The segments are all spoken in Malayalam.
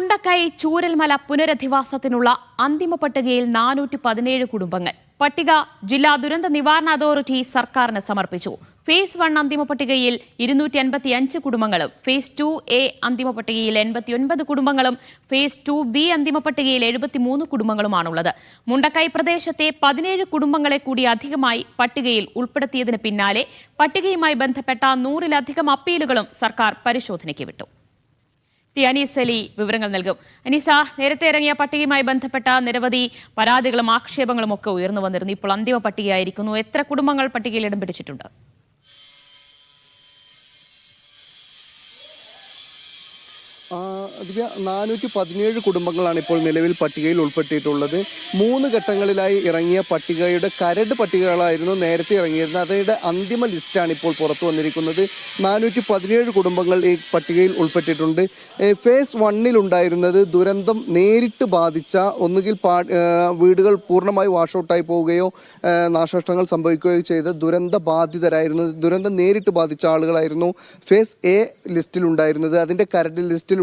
മുണ്ടക്കൈ ചൂരൽമല പുനരധിവാസത്തിനുള്ള അന്തിമ പട്ടികയിൽ നാനൂറ്റി പതിനേഴ് കുടുംബങ്ങൾ. പട്ടിക ജില്ലാ ദുരന്ത നിവാരണ അതോറിറ്റി സർക്കാരിന് സമർപ്പിച്ചു. ഫേസ് വൺ അന്തിമ പട്ടികയിൽ ഇരുന്നൂറ്റി അൻപത്തി അഞ്ച് കുടുംബങ്ങളും ഫേസ് ടു എ അന്തിമ പട്ടികയിൽ എൺപത്തി ഒൻപത് കുടുംബങ്ങളും ഫേസ് ടു ബി അന്തിമ പട്ടികയിൽ എഴുപത്തിമൂന്ന് കുടുംബങ്ങളുമാണുള്ളത്. മുണ്ടക്കൈ പ്രദേശത്തെ പതിനേഴ് കുടുംബങ്ങളെ കൂടി അധികമായി പട്ടികയിൽ ഉൾപ്പെടുത്തിയതിന് പിന്നാലെ പട്ടികയുമായി ബന്ധപ്പെട്ട നൂറിലധികം അപ്പീലുകളും സർക്കാർ പരിശോധനയ്ക്ക് വിട്ടു. ടി അനീസ് അലി വിവരങ്ങൾ നൽകും. അനീസ നേരത്തെ ഇറങ്ങിയ പട്ടികയുമായി ബന്ധപ്പെട്ട നിരവധി പരാതികളും ആക്ഷേപങ്ങളും ഒക്കെ ഉയർന്നു വന്നിരുന്നു. ഇപ്പോൾ അന്തിമ പട്ടികയായിരിക്കുന്നു. എത്ര കുടുംബങ്ങൾ പട്ടികയിൽ ഇടം പിടിച്ചിട്ടുണ്ട് ആ, ദിവ്യ നാനൂറ്റി പതിനേഴ് കുടുംബങ്ങളാണ് ഇപ്പോൾ നിലവിൽ പട്ടികയിൽ ഉൾപ്പെട്ടിട്ടുള്ളത്. മൂന്ന് ഘട്ടങ്ങളിലായി ഇറങ്ങിയ പട്ടികയുടെ കരട് പട്ടികകളായിരുന്നു നേരത്തെ ഇറങ്ങിയിരുന്നത്. അതിന്റെ അന്തിമ ലിസ്റ്റാണ് ഇപ്പോൾ പുറത്തു വന്നിരിക്കുന്നത്. നാനൂറ്റി പതിനേഴ് കുടുംബങ്ങൾ ഈ പട്ടികയിൽ ഉൾപ്പെട്ടിട്ടുണ്ട്. ഫേസ് വണ്ണിൽ ഉണ്ടായിരുന്നത് ദുരന്തം നേരിട്ട് ബാധിച്ച ഒന്നുകിൽ പാ വീടുകൾ പൂർണമായി വാഷൗട്ടായി പോവുകയോ നാശനഷ്ടങ്ങൾ സംഭവിക്കുകയോ ചെയ്ത ദുരന്ത ബാധിതരായിരുന്നു ദുരന്തം നേരിട്ട് ബാധിച്ച ആളുകളായിരുന്നു ഫേസ് എ ലിസ്റ്റിലുണ്ടായിരുന്നത്. അതിന്റെ കരട് ലിസ്റ്റിൽ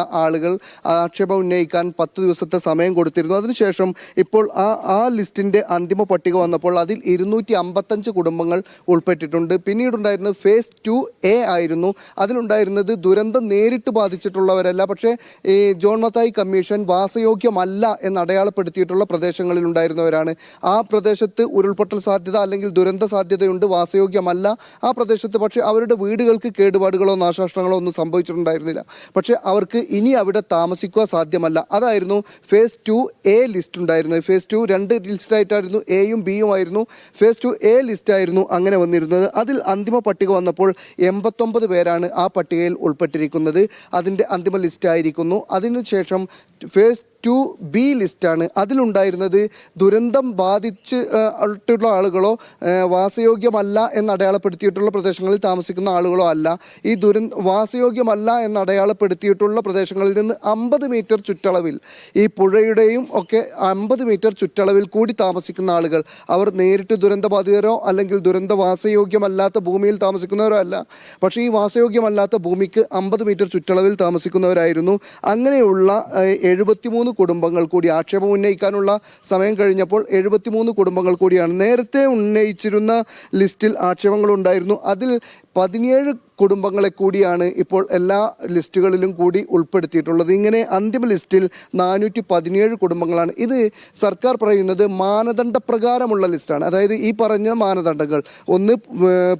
ഉണ്ടായിരുന്ന ആളുകൾ ആക്ഷേപം ഉന്നയിക്കാൻ പത്ത് ദിവസത്തെ സമയം കൊടുത്തിരുന്നു. അതിനുശേഷം ഇപ്പോൾ ആ ആ ലിസ്റ്റിന്റെ അന്തിമ പട്ടിക വന്നപ്പോൾ അതിൽ ഇരുന്നൂറ്റി അമ്പത്തഞ്ച് കുടുംബങ്ങൾ ഉൾപ്പെട്ടിട്ടുണ്ട്. പിന്നീടുണ്ടായിരുന്നത് ഫേസ് ടു എ ആയിരുന്നു. അതിലുണ്ടായിരുന്നത് ദുരന്തം നേരിട്ട് ബാധിച്ചിട്ടുള്ളവരല്ല. പക്ഷേ ഈ ജോൺ മത്തായി കമ്മീഷൻ വാസയോഗ്യമല്ല എന്ന് അടയാളപ്പെടുത്തിയിട്ടുള്ള പ്രദേശങ്ങളിൽ ഉണ്ടായിരുന്നവരാണ് ആ പ്രദേശത്ത് ഉരുൾപൊട്ടൽ സാധ്യത അല്ലെങ്കിൽ ദുരന്ത സാധ്യതയുണ്ട് വാസയോഗ്യമല്ല ആ പ്രദേശത്ത്. പക്ഷേ അവരുടെ വീടുകൾക്ക് കേടുപാടുകളോ നാശനഷ്ടങ്ങളോ ഒന്നും സംഭവിച്ചിട്ടുണ്ടായിരുന്നില്ല. പക്ഷേ അവർക്ക് ഇനി അവിടെ താമസിക്കുക സാധ്യമല്ല. അതായിരുന്നു ഫേസ് ടു എ ലിസ്റ്റ് ഉണ്ടായിരുന്നത്. ഫേസ് ടു രണ്ട് ലിസ്റ്റായിട്ടായിരുന്നു എയും ബിയും ആയിരുന്നു. ഫേസ് ടു എ ലിസ്റ്റ് ആയിരുന്നു അങ്ങനെ വന്നിരുന്നത്. അതിൽ അന്തിമ പട്ടിക വന്നപ്പോൾ എൺപത്തൊമ്പത് പേരാണ് ആ പട്ടികയിൽ ഉൾപ്പെട്ടിരിക്കുന്നത്. അതിന്റെ അന്തിമ ലിസ്റ്റായിരിക്കുന്നു അതിനുശേഷം ഫേസ് ടു ബി ലിസ്റ്റാണ് അതിലുണ്ടായിരുന്നത് ദുരന്തം ബാധിച്ച് ഇട്ടുള്ള ആളുകളോ വാസയോഗ്യമല്ല എന്ന് അടയാളപ്പെടുത്തിയിട്ടുള്ള പ്രദേശങ്ങളിൽ താമസിക്കുന്ന ആളുകളോ അല്ല. ഈ ദുരന്ത വാസയോഗ്യമല്ല എന്ന് അടയാളപ്പെടുത്തിയിട്ടുള്ള പ്രദേശങ്ങളിൽ നിന്ന് അമ്പത് മീറ്റർ ചുറ്റളവിൽ ഈ പുഴയുടെയും ഒക്കെ അമ്പത് മീറ്റർ ചുറ്റളവിൽ കൂടി താമസിക്കുന്ന ആളുകൾ അവർ നേരിട്ട് ദുരന്തബാധിതരോ അല്ലെങ്കിൽ ദുരന്ത വാസയോഗ്യമല്ലാത്ത ഭൂമിയിൽ താമസിക്കുന്നവരോ അല്ല. പക്ഷേ ഈ വാസയോഗ്യമല്ലാത്ത ഭൂമിക്ക് അമ്പത് മീറ്റർ ചുറ്റളവിൽ താമസിക്കുന്നവരായിരുന്നു. അങ്ങനെയുള്ള എഴുപത്തിമൂന്ന് കുടുംബങ്ങൾ കൂടി ആക്ഷേപം ഉന്നയിക്കാനുള്ള സമയം കഴിഞ്ഞപ്പോൾ എഴുപത്തിമൂന്ന് കുടുംബങ്ങൾ കൂടിയാണ് നേരത്തെ ഉന്നയിച്ചിരുന്ന ലിസ്റ്റിൽ ആക്ഷേപങ്ങളുണ്ടായിരുന്നു അതിൽ പതിനേഴ് കുടുംബങ്ങളെ കൂടിയാണ് ഇപ്പോൾ എല്ലാ ലിസ്റ്റുകളിലും കൂടി ഉൾപ്പെടുത്തിയിട്ടുള്ളത്. ഇങ്ങനെ അന്തിമ ലിസ്റ്റിൽ നാനൂറ്റി പതിനേഴ് കുടുംബങ്ങളാണ്. ഇത് സർക്കാർ പറയുന്നത് മാനദണ്ഡ പ്രകാരമുള്ള ലിസ്റ്റാണ്. അതായത് ഈ പറഞ്ഞ മാനദണ്ഡങ്ങൾ ഒന്ന്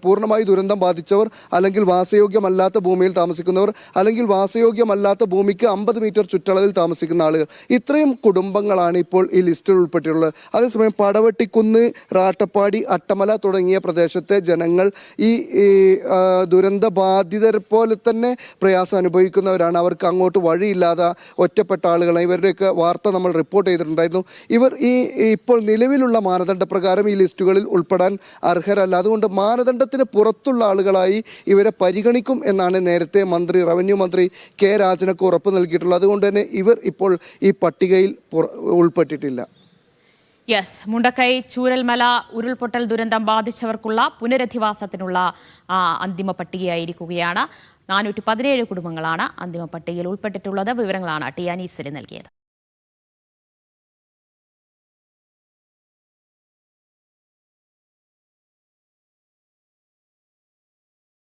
പൂർണമായി ദുരന്തം ബാധിച്ചവർ അല്ലെങ്കിൽ വാസയോഗ്യമല്ലാത്ത ഭൂമിയിൽ താമസിക്കുന്നവർ അല്ലെങ്കിൽ വാസയോഗ്യമല്ലാത്ത ഭൂമിക്ക് അമ്പത് മീറ്റർ ചുറ്റളവിൽ താമസിക്കുന്ന ആളുകൾ. ഇത്രയും കുടുംബങ്ങളാണ് ഇപ്പോൾ ഈ ലിസ്റ്റിൽ ഉൾപ്പെട്ടിട്ടുള്ളത്. അതേസമയം പടവട്ടിക്കുന്ന് റാട്ടപ്പാടി അട്ടമല തുടങ്ങിയ പ്രദേശത്തെ ജനങ്ങൾ ഈ ദുരന്ത ബാധിതരെ പോലെ തന്നെ പ്രയാസം അനുഭവിക്കുന്നവരാണ്. അവർക്ക് അങ്ങോട്ട് വഴിയില്ലാതെ ഒറ്റപ്പെട്ട ആളുകളാണ് ഇവരുടെയൊക്കെ വാർത്ത നമ്മൾ റിപ്പോർട്ട് ചെയ്തിട്ടുണ്ടായിരുന്നു. ഇവർ ഈ ഇപ്പോൾ നിലവിലുള്ള മാനദണ്ഡ പ്രകാരം ഈ ലിസ്റ്റുകളിൽ ഉൾപ്പെടാൻ അർഹരല്ല. അതുകൊണ്ട് മാനദണ്ഡത്തിന് പുറത്തുള്ള ആളുകളായി ഇവരെ പരിഗണിക്കും എന്നാണ് നേരത്തെ മന്ത്രി റവന്യൂ മന്ത്രി കെ രാജനക്ക് ഉറപ്പ് നൽകിയിട്ടുള്ളത്. അതുകൊണ്ട് തന്നെ ഇവർ ഇപ്പോൾ ഈ പട്ടികയിൽ ഉൾപ്പെട്ടിട്ടില്ല. യെസ് മുണ്ടക്കൈ ചൂരൽമല ഉരുൾപൊട്ടൽ ദുരന്തം ബാധിച്ചവർക്കുള്ള പുനരധിവാസത്തിനുള്ള അന്തിമ പട്ടികയായിരിക്കുകയാണ്. നാനൂറ്റി പതിനേഴ് കുടുംബങ്ങളാണ് അന്തിമ പട്ടികയിൽ ഉൾപ്പെട്ടിട്ടുള്ളത്. വിവരങ്ങളാണ് ടി അനീസിന് നൽകിയത്.